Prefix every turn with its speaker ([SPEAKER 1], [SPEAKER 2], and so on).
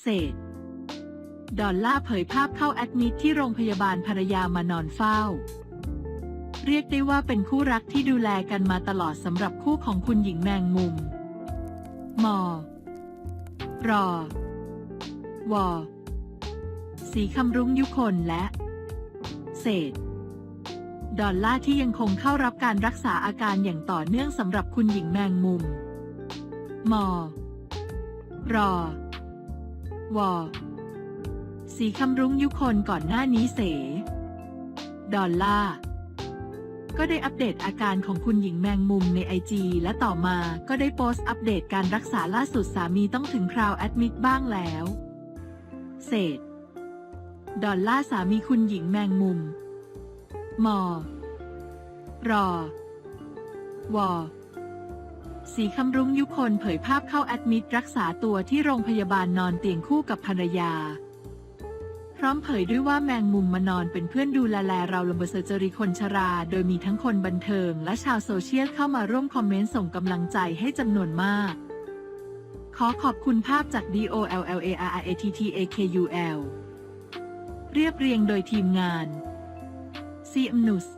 [SPEAKER 1] เศษดอลล่าเผยภาพเข้าแอดมิดที่โรงพยาบาลภรรยามานอนเฝ้า เรียกได้ว่าเป็นคู่รักที่ดูแลกันมาตลอดสำหรับคู่ของคุณหญิงแมงมุม มอ รอ วอ สีคำรุ้งยุคนและ เศษดอลล่าที่ยังคงเข้ารับการรักษาอาการอย่างต่อเนื่องสำหรับคุณหญิงแมงมุม มอ รอ วอสีคำรุ้งยุคนก่อนหน้านี้เส ดอลล่า ก็ได้อัปเดตอาการของคุณหญิงแมงมุมในไอจีและต่อมาก็ได้โพสต์อัปเดตการรักษาล่าสุดสามีต้องถึงคราวแอดมิดบ้างแล้ว เศษ ดอลล่าสามีคุณหญิงแมงมุม มอ รอ วอ สีคำรุ้งยุคนเผยภาพเข้าแอดมิดรักษาตัวที่โรงพยาบาลนอนเตียงคู่กับภรรยา พร้อมเผยด้วยว่าแมงมุมมานอนเป็นเพื่อนดูแลแลเราลำเบอร์เซอร์จรีคนชรา โดยมีทั้งคนบันเทิงและชาวโซเชียลเข้ามาร่วมคอมเมนต์ส่งกำลังใจให้จำนวนมาก ขอขอบคุณภาพจาก DOLLARATTAKUL เรียบเรียงโดยทีมงาน CM News